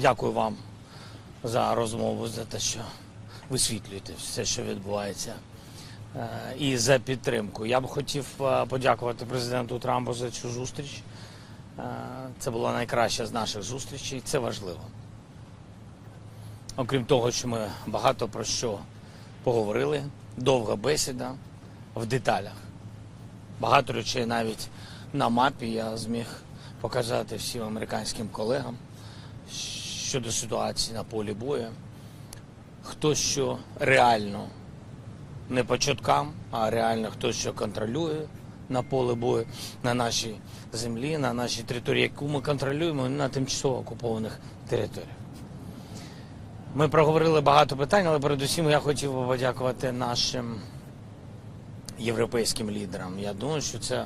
Дякую вам за розмову, за те, що висвітлюєте все, що відбувається, е, і за підтримку. Я б хотів е, подякувати президенту Трампу за цю зустріч. Е, Це була найкраща з наших зустрічей, це важливо. Окрім того, що ми багато про що поговорили, довга бесіда в деталях. Багато речей навіть на мапі я зміг показати всім американським колегам щодо ситуації на полі бою. Хто що реально не по чуткам, а реально хто що контролює на поле бою, на нашій землі, на нашій території, яку ми контролюємо на тимчасово окупованих територіях. Ми проговорили багато питань, але передусім я хотів би подякувати нашим європейським лідерам. Я думаю, що це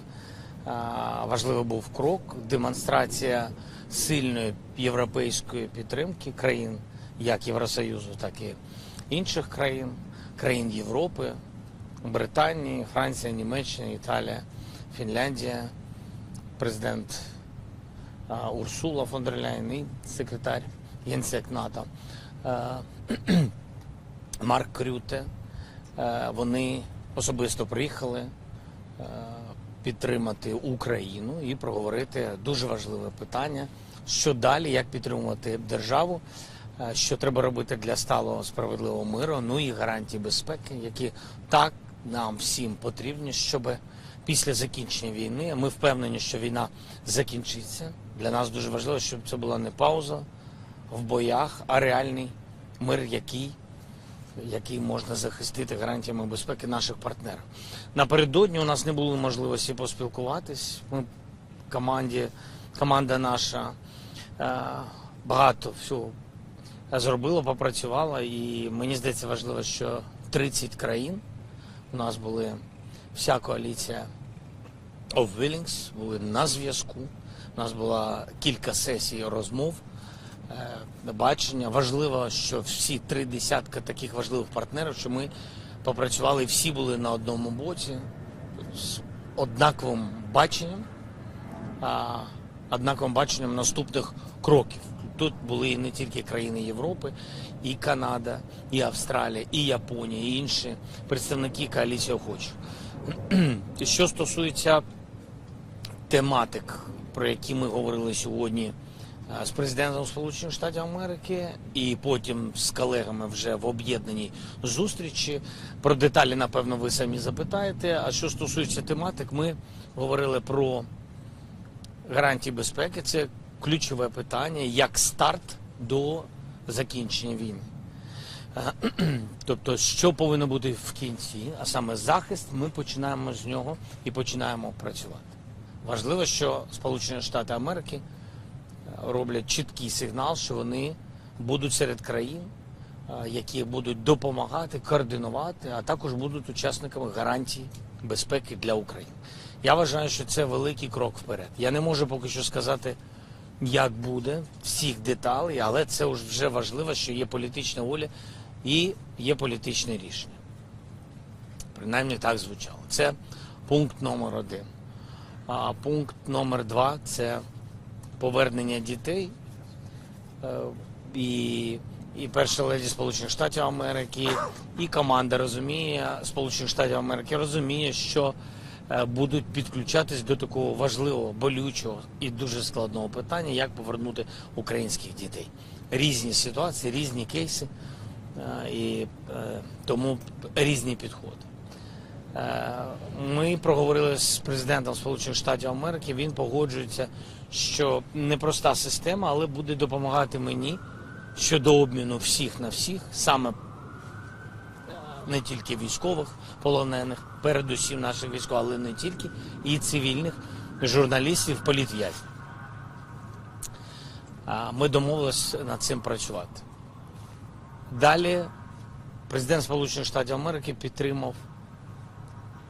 важливий був крок, демонстрація сильної європейської підтримки країн, як Євросоюзу, так і інших країн, країн Європи, Британії, Франція, Німеччина, Італія, Фінляндія, президент Урсула фон дер Ляйн і секретар Генсек НАТО. Марк Крюте. Вони особисто приїхали підтримати Україну і проговорити дуже важливе питання, що далі, як підтримувати державу, е, що треба робити для сталого справедливого миру, ну і гарантії безпеки, які так нам всім потрібні, щоб після закінчення війни ми впевнені, що війна закінчиться. Для нас дуже важливо, щоб це була не пауза в боях, а реальний мир, який який можна захистити гарантіями безпеки наших партнерів. Напередодні у нас не було можливості поспілкуватись. Ми команді, команда наша е, багато всього зробила, попрацювала, і мені здається важливо, що 30 країн у нас були вся коаліція of Willings, були на зв'язку. У нас була кілька сесій розмов бачення. Важливо, що всі три десятка таких важливих партнерів, що ми попрацювали, всі були на одному боці з однаковим баченням, однаковим баченням наступних кроків. Тут були не тільки країни Європи, і Канада, і Австралія, і Японія, і інші представники коаліції охочих. Що стосується тематик, про які ми говорили сьогодні е, з президентом Сполучених Штатів Америки, і потім з колегами вже в об'єднаній зустрічі. Про деталі, напевно, ви самі запитаєте. А що стосується тематик, ми говорили про гарантії безпеки. Це ключове питання, як старт до закінчення війни. Тобто, що повинно бути в кінці, а саме захист, ми починаємо з нього і починаємо працювати. Важливо, що Сполучені Штати Америки роблять чіткий сигнал, що вони будуть серед країн, які будуть допомагати, координувати, а також будуть учасниками гарантій безпеки для України. Я вважаю, що це великий крок вперед. Я не можу поки що сказати, як буде всіх деталей, але це вже важливо, що є політична воля і є політичне рішення. Принаймні так звучало. Це пункт номер один. А пункт номер два це повернення дітей. Е, І, і перша леді Сполучених Штатів Америки, і команда розуміє Сполучених Штатів Америки розуміє, що е, будуть підключатись до такого важливого, болючого і дуже складного питання, як повернути українських дітей. Різні ситуації, різні кейси, е, і тому різні підходи. Е, Ми проговорили з президентом Сполучених Штатів Америки. Він погоджується, що непроста система, але буде допомагати мені щодо обміну всіх на всіх, саме е, не тільки військових полонених, передусім наших військових, але не тільки, і цивільних журналістів, політв'язнів. Ми домовилися над цим працювати. Далі президент Сполучених Штатів Америки підтримав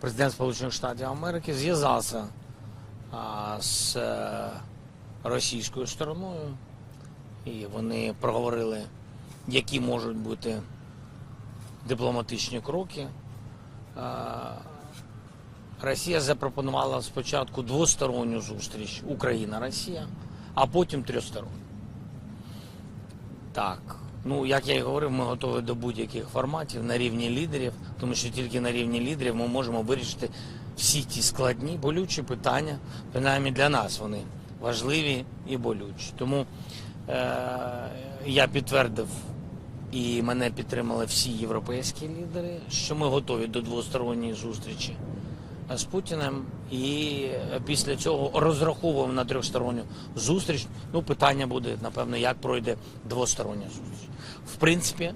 президент Сполучених Штатів Америки зв'язався з е, російською стороною, і вони проговорили, які можуть бути дипломатичні кроки. Росія запропонувала спочатку двосторонню зустріч Україна-Росія, а потім трьохсторонню. Так, ну як я і говорив, ми готові до будь-яких форматів на рівні лідерів, тому що тільки на рівні лідерів ми можемо вирішити всі ті складні, болючі питання, принаймні для нас вони важливі і болючі. Тому е- я підтвердив і мене підтримали всі європейські лідери, що ми готові до двосторонньої зустрічі з Путіним, і після цього розраховуємо на трьохсторонню зустріч. Ну, питання буде, напевно, як пройде двостороння зустріч. В принципі,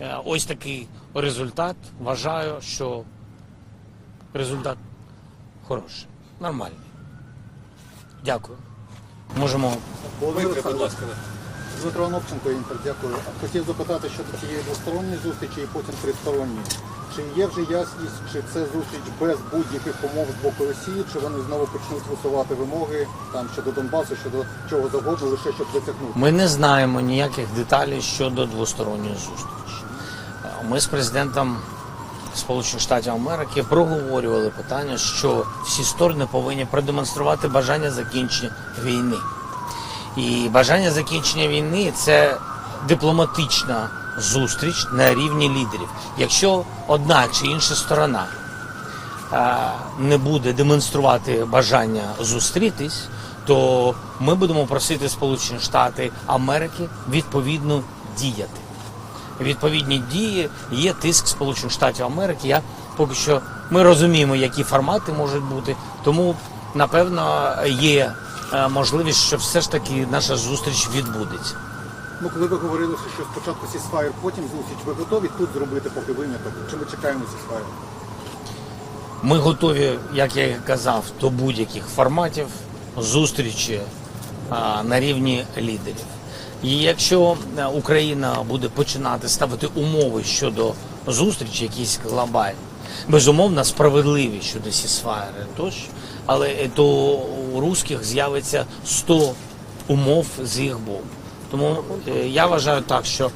е, ось такий результат. Вважаю, що результат хороший, нормальний. Дякую. Можемо будь ласка. Дмитро Онопченко, Інтер, дякую. Хотів запитати щодо цієї двосторонньої зустрічі і потім тристоронньої. Чи є вже ясність, чи це зустріч без будь-яких умов з боку Росії, чи вони знову почнуть висувати вимоги там щодо Донбасу, щодо чого завгодно, лише щоб досягнути? Ми не знаємо ніяких деталей щодо двосторонньої зустрічі. Ми з президентом Сполучених Штатів Америки проговорювали питання, що всі сторони повинні продемонструвати бажання закінчення війни. І бажання закінчення війни це дипломатична зустріч на рівні лідерів. Якщо одна чи інша сторона не буде демонструвати бажання зустрітись, то ми будемо просити Сполучені Штати Америки відповідно діяти. Відповідні дії є тиск Сполучених Штатів Америки. Я поки що ми розуміємо, які формати можуть бути, тому напевно є е, можливість, що все ж таки наша зустріч відбудеться. Ну, коли ви говорили, що спочатку сісфайр, потім зустріч, ви готові тут зробити поки виняток? Чи ми чекаємо сісфайр? Ми готові, як я і казав, до будь-яких форматів зустрічі а, на рівні лідерів. І якщо е, Україна буде починати ставити умови щодо зустрічі, якісь глобальні, безумовно справедливі щодо сісфайри тощо, але е, то у русських з'явиться 100 умов з їх боку. Тому е, я вважаю так, що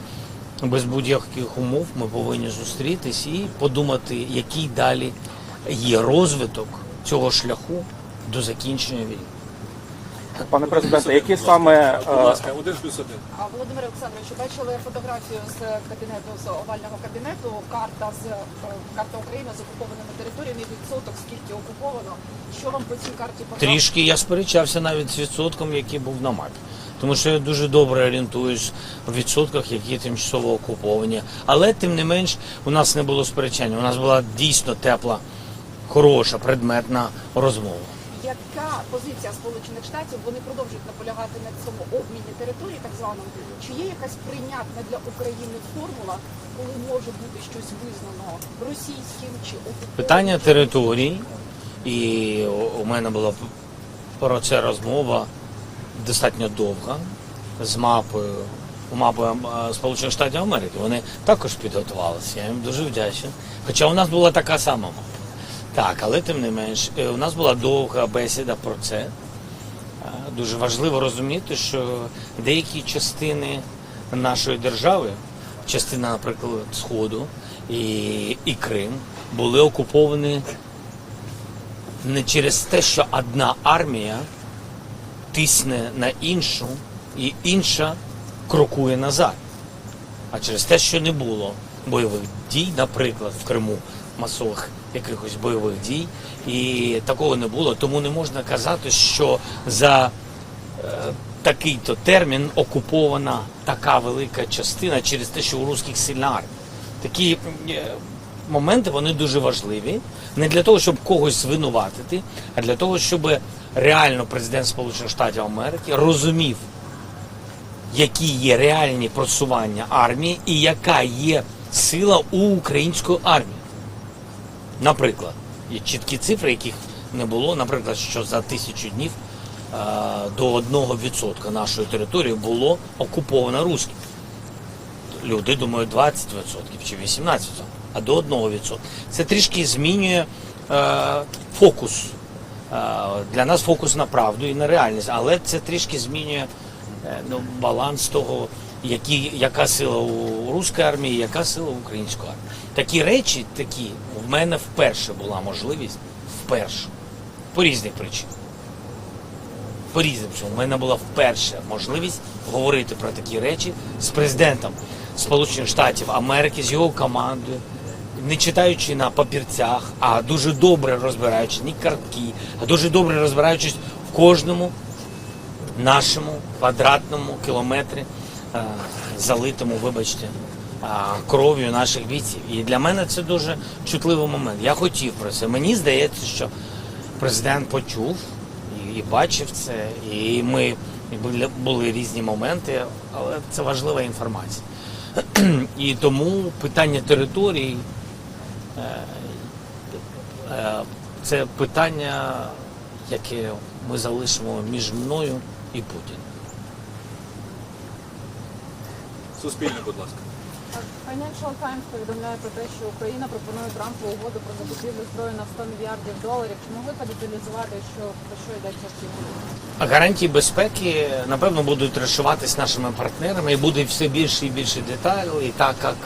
без будь-яких умов ми повинні зустрітись і подумати, який далі є розвиток цього шляху до закінчення війни. Пане президенте, які саме Будь е, ласка, один плюс один. А Володимире Олександровичу, бачили фотографію з кабінету з овального кабінету. Карта з е, карта України з окупованими територіями. Відсоток скільки окуповано. Що вам по цій карті подобається? Трішки я сперечався навіть з відсотком, який був на мапі. Тому що я дуже добре орієнтуюсь в відсотках, які тимчасово окуповані. Але тим не менш у нас не було сперечання. У нас була дійсно тепла, хороша, предметна розмова. Яка позиція Сполучених Штатів? Вони продовжують наполягати на цьому обміні території, так званому. Чи є якась прийнятна для України формула, коли може бути щось визнано російським чи окупованим? Питання територій, і у мене була про це розмова достатньо довга з мапою, мапою е, Сполучених Штатів Америки. Вони також підготувалися. Я їм дуже вдячний. Хоча у нас була така сама мапа. Так, але тим не менш, е, у нас була довга бесіда про це. Е, Дуже важливо розуміти, що деякі частини нашої держави, частина, наприклад, Сходу і, і Крим, були окуповані не через те, що одна армія тисне на іншу, і інша крокує назад. А через те, що не було бойових дій, наприклад, в Криму масових якихось бойових дій, і такого не було. Тому не можна казати, що за е, такий-то термін окупована така велика частина через те, що у русських сильна армія. Такі е, моменти вони дуже важливі. Не для того, щоб когось звинуватити, а для того, щоб реально президент Сполучених Штатів Америки розумів, які є реальні просування армії і яка є сила у української армії. Наприклад, є чіткі цифри, яких не було. Наприклад, що за тисячу днів до 1% нашої території було окуповано русським. Люди думають 20% чи 18%, а до 1%. Це трішки змінює е, фокус. Е, для нас фокус на правду і на реальність, але це трішки змінює е, ну, баланс того, які, яка сила у руської армії, яка сила у української армії. Такі речі, такі, в мене вперше була можливість, вперше, по різних причинах. По різним. У мене була вперше можливість говорити про такі речі з президентом Сполучених Штатів Америки, з його командою, не читаючи на папірцях, а дуже добре розбираючись, не картки, а дуже добре розбираючись в кожному нашому квадратному кілометрі, е, залитому, вибачте, е, кров'ю наших бійців. І для мене це дуже чутливий момент. Я хотів про це. Мені здається, що президент почув і, бачив це, і ми були, різні моменти, але це важлива інформація. І тому питання території це питання, яке ми залишимо між мною і Путіним. Суспільне, будь ласка. Financial Times повідомляє про те, що Україна пропонує Трампу угоду про закупівлю зброї на 100 мільярдів доларів. Чи могли б деталізувати, що про що йдеться в цій угоді? Гарантії безпеки напевно будуть розшиватись нашими партнерами і буде все більше і більше деталей, і так як,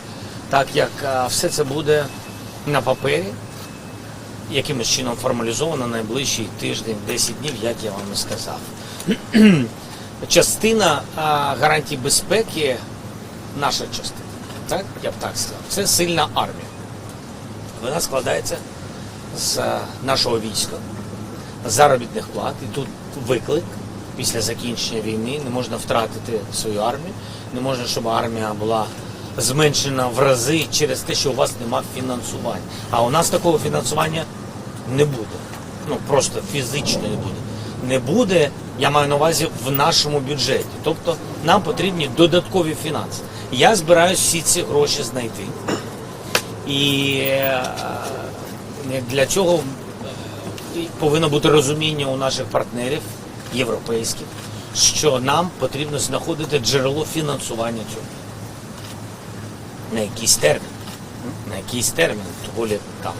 так як все це буде на папері, якимось чином формалізовано найближчий тиждень, 10 днів, як я вам і сказав. Частина гарантій безпеки, наша частина, так я б так сказав, це сильна армія. Вона складається з нашого війська, заробітних плат. І тут виклик після закінчення війни. Не можна втратити свою армію, не можна, щоб армія була зменшена в рази через те, що у вас немає фінансування. А у нас такого фінансування не буде. Ну просто фізично не буде. Не буде, я маю на увазі в нашому бюджеті. Тобто нам потрібні додаткові фінанси. Я збираюсь всі ці гроші знайти. І е, для цього повинно бути розуміння у наших партнерів європейських, що нам потрібно знаходити джерело фінансування цього. На якийсь термін. На якийсь термін, доволі там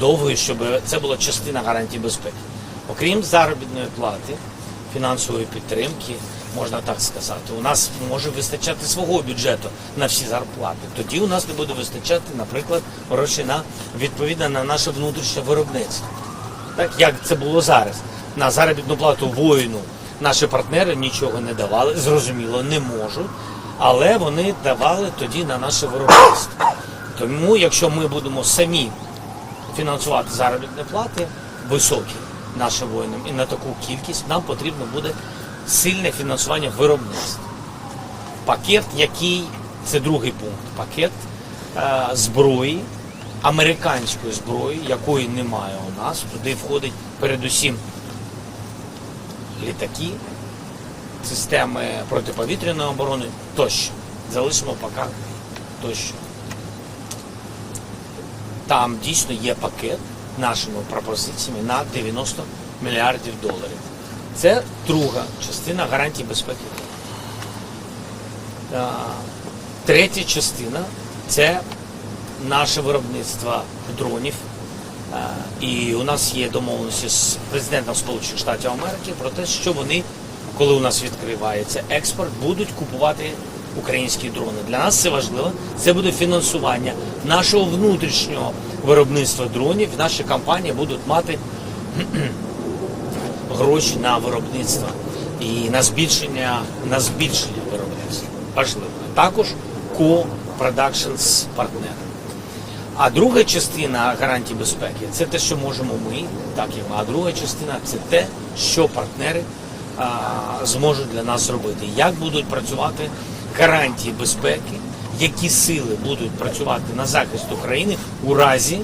довгий, щоб це була частина гарантій безпеки. Окрім заробітної плати, фінансової підтримки, можна так сказати, у нас може вистачати свого бюджету на всі зарплати. Тоді у нас не буде вистачати, наприклад, грошей на відповідно на наше внутрішнє виробництво так як це було зараз. На заробітну плату воїну наші партнери нічого не давали, зрозуміло, не можуть, але вони давали тоді на наше виробництво. Тому, якщо ми будемо самі фінансувати заробітні плати високі нашим воїнам і на таку кількість, нам потрібно буде сильне фінансування виробництва. Пакет, який це другий пункт, пакет е, зброї, американської зброї, якої немає у нас. Туди входить передусім літаки, системи протиповітряної оборони тощо. Залишимо поки тощо. Там дійсно є пакет нашими пропозиціями на 90 мільярдів доларів. Це друга частина гарантій безпеки. Третя частина це наше виробництво дронів. Е, І у нас є домовленості з президентом Сполучених Штатів Америки про те, що вони, коли у нас відкривається експорт, будуть купувати українські дрони. Для нас це важливо. Це буде фінансування нашого внутрішнього виробництва дронів. Наші компанії будуть мати гроші на виробництво і на збільшення, на збільшення виробництва. Важливо. Також ко-продакшн з партнерами. А друга частина гарантій безпеки це те, що можемо ми, так і ми. А друга частина це те, що партнери зможуть для нас зробити. Як будуть працювати гарантії безпеки, які сили будуть працювати на захист України у разі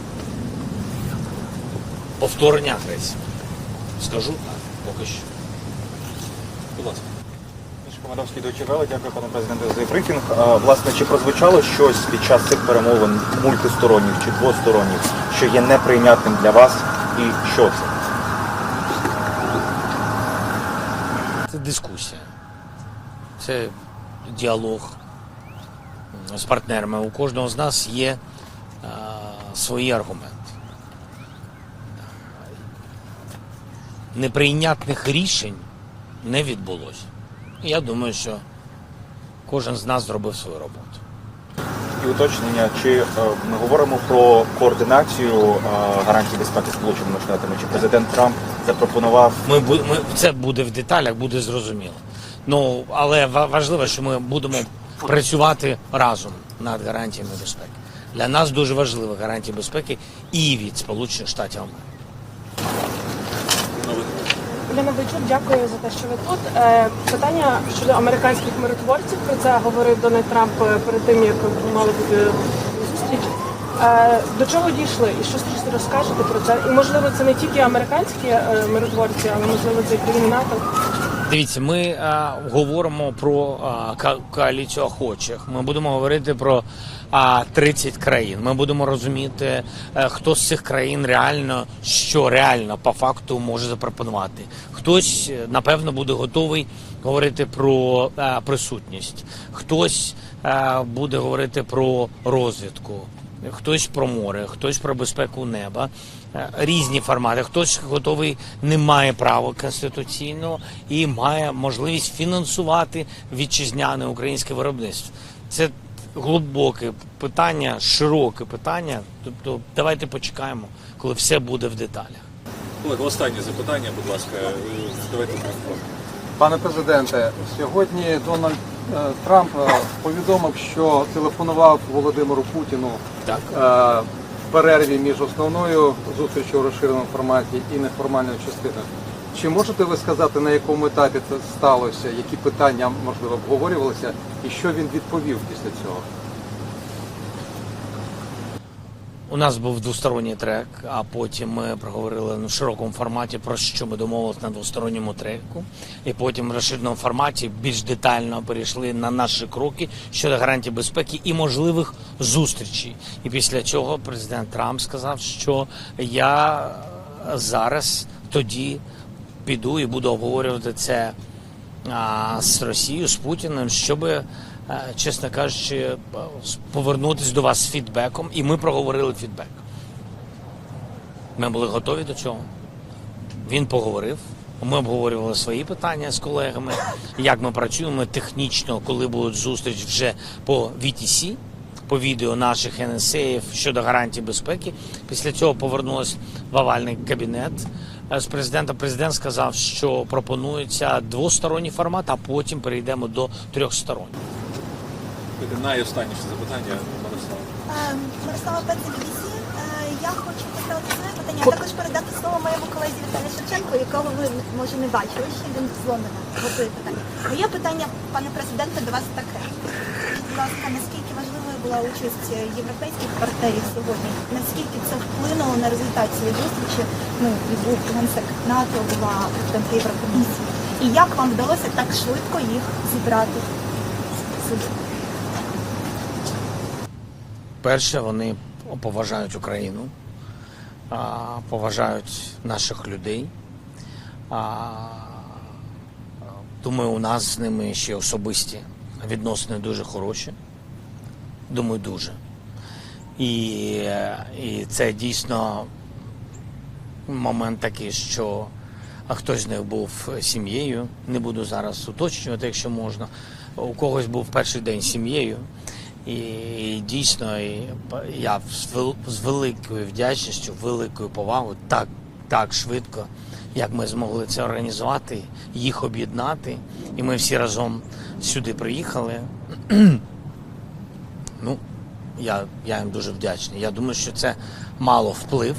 повторення агресії. Скажу так, поки що. Будь ласка. Командовський дочекали, дякую пане президенте за брифінг. Власне, чи прозвучало щось під час цих перемовин мультисторонніх чи двосторонніх, що є неприйнятним для вас, і що це? Це діалог з партнерами. У кожного з нас є а, свої аргументи. Неприйнятних рішень не відбулося. Я думаю, що кожен з нас зробив свою роботу. І уточнення, чи е, ми говоримо про координацію е, гарантій безпеки Сполученими Штатами, чи президент Трамп запропонував Ми, ми це буде в деталях, буде зрозуміло. Ну але важливо, що ми будемо працювати разом над гарантіями безпеки. Для нас дуже важливі гарантії безпеки і від Сполучених Штатів Америки. Олена Бойчук, дякую за те, що ви тут. Е, питання щодо американських миротворців. Про це говорив Дональд Трамп е, перед тим, як мали бути зустріч. Е, до чого дійшли і що щось розкажете про це? І можливо, це не тільки американські миротворці, але можливо це і країни НАТО. Дивіться, ми е, говоримо про е, ка- коаліцію охочих. Ми будемо говорити про е, 30 країн. Ми будемо розуміти, е, хто з цих країн реально що реально по факту може запропонувати. Хтось напевно буде готовий говорити про е, присутність, хтось е, буде говорити про розвідку. Хтось про море, хтось про безпеку неба, Е, різні формати. Хтось готовий не має права конституційного і має можливість фінансувати вітчизняне українське виробництво. Це глибоке питання, широке питання. Тобто, давайте почекаємо, коли все буде в деталях. Олег, останнє запитання, будь ласка. Давайте. Пане президенте, сьогодні Дональд Трамп е, повідомив, що телефонував Володимиру Путіну Так. е, в перерві між основною зустрічю у розширеному форматі і неформальною частиною. Чи можете ви сказати, на якому етапі це сталося, які питання можливо обговорювалися, і що він відповів після цього? У нас був двосторонній трек, а потім ми проговорили в широкому форматі про що ми домовилися на двосторонньому треку. І потім в розширеному форматі більш детально перейшли на наші кроки щодо гарантій безпеки і можливих зустрічей. І після цього президент Трамп сказав, що я зараз тоді піду і буду обговорювати це з Росією, з Путіним, щоб, чесно кажучи, повернутися до вас з фідбеком, і ми проговорили фідбек. Ми були готові до цього. Він поговорив. Ми обговорювали свої питання з колегами, як ми працюємо технічно, коли будуть зустріч вже по VTC, по відео наших НСАів щодо гарантій безпеки. Після цього повернулись в овальний кабінет е, з президентом. Президент сказав, що пропонується двосторонній формат, а потім перейдемо до трьохстороннього. Це найостанніше запитання, Мирослава. Ем, Мирослава Пеце Е, Я хочу поставити своє питання, а також передати слово моєму колезі Віталію Шевченку, якого ви може не бачили, ще він з Лондона готує питання. Моє питання, пане президенте, до вас таке. Будь ласка, наскільки важливою була участь європейських партнерів сьогодні? Наскільки це вплинуло на результат цієї зустрічі? Ну, і був генсек НАТО, була президентка Єврокомісії. І як вам вдалося так швидко їх зібрати сюди? Перше, вони поважають Україну, поважають наших людей. Думаю, у нас з ними ще особисті відносини дуже хороші. Думаю, дуже. І, і це дійсно момент такий, що а хтось з них був сім'єю. Не буду зараз уточнювати, якщо можна. У когось був перший день сім'єю. І, дійсно, і я з великою вдячністю, великою повагою, так, так швидко, як ми змогли це організувати, їх об'єднати. І ми всі разом сюди приїхали. ну, я, я їм дуже вдячний. Я думаю, що це мало вплив.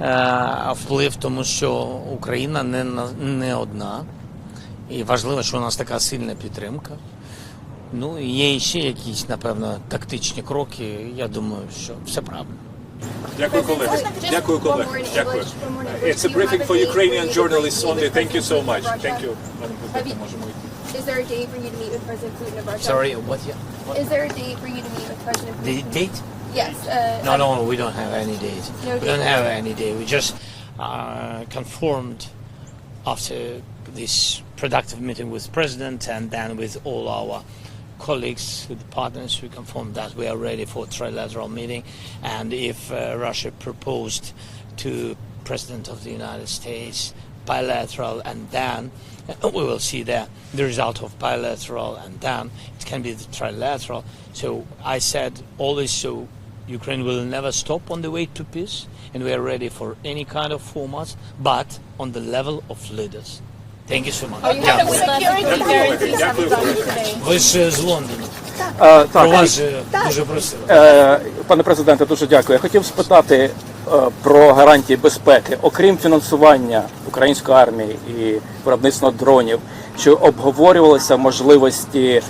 Е, вплив, тому що Україна не, не одна. І важливо, що у нас така сильна підтримка. Ну, і є ще якісь, напевно, тактичні кроки. Я думаю, що все правильно. Дякую, колеги. Дякую, колеги. Дякую. It's a briefing for Ukrainian journalists only. Thank you so much. Thank you. Можемо йти. Is there a day for you to meet with President Putin of Russia? Sorry, what? Yeah. What? Is there a day for you to meet with President Putin? The date? Yes. Uh, No, no, we don't have any date. No we don't have any date. We just uh, confirmed after this productive meeting with President and then with all our colleagues, the partners, we confirm that we are ready for trilateral meeting. And if uh, Russia proposed to President of the United States bilateral and then we will see the, the result of bilateral and then it can be the trilateral. So I said always so Ukraine will never stop on the way to peace and we are ready for any kind of formats but on the level of leaders. Thank you so much. Дякую. Дякую. Ви ж з Лондона. Е, Про так, вас же дуже просили. Е, Пане президенте, дуже дякую. Я хотів спитати е, про гарантії безпеки, окрім фінансування української армії і виробництва дронів, чи обговорювалися можливості е,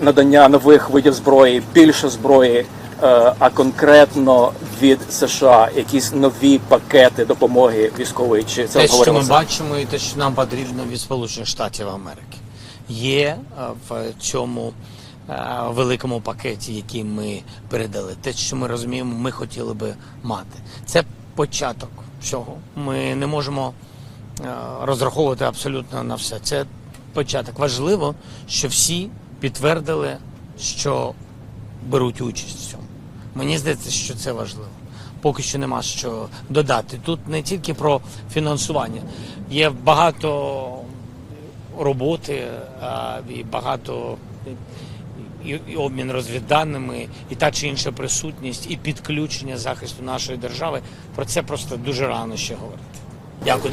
надання нових видів зброї, більше зброї, е, а конкретно від США якісь нові пакети допомоги військової? Чи це Те, що ми бачимо, і те, що нам потрібно від Сполучених Штатів Америки, є е, в цьому е, великому пакеті, який ми передали. Те, що ми розуміємо, ми хотіли би мати. Це початок всього. Ми не можемо е, розраховувати абсолютно на все. Це початок. Важливо, що всі підтвердили, що беруть участь в цьому. Мені здається, що це важливо. Поки що нема що додати. Тут не тільки про фінансування, є багато роботи а, і багато і, і обмін розвідданими, і та чи інша присутність, і підключення захисту нашої держави. Про це просто дуже рано ще говорити. Дякую.